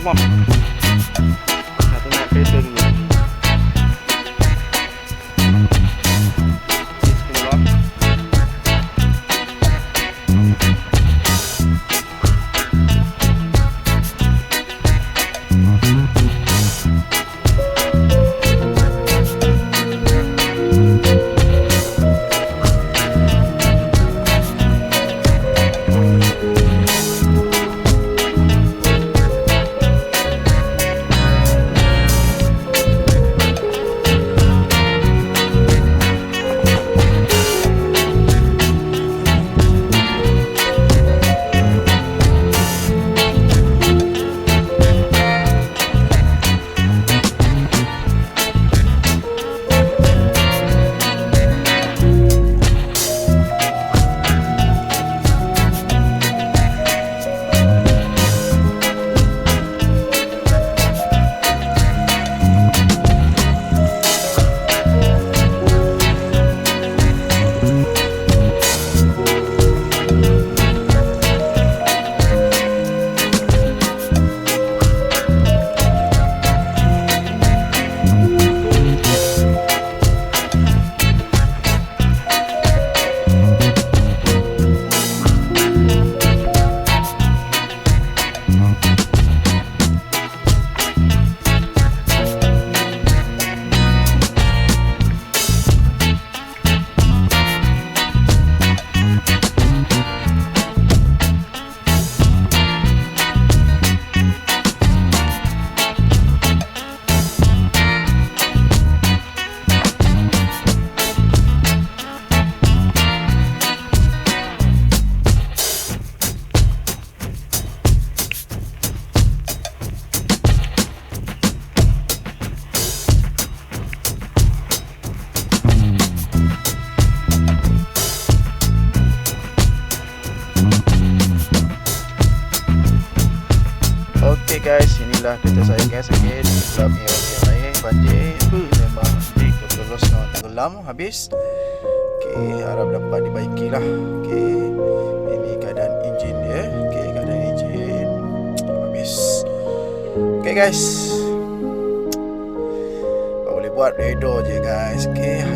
uma. Okay guys, inilah kereta saya guys. Okay, gelap ni okey baik. Banjir uh, memang ni terus nak tenggelam habis. Okay, harap dapat dibaiki lah. Okay, ini keadaan enjin dia. Okay, keadaan enjin habis. Okay guys. Kau boleh buat redo je guys. Okay,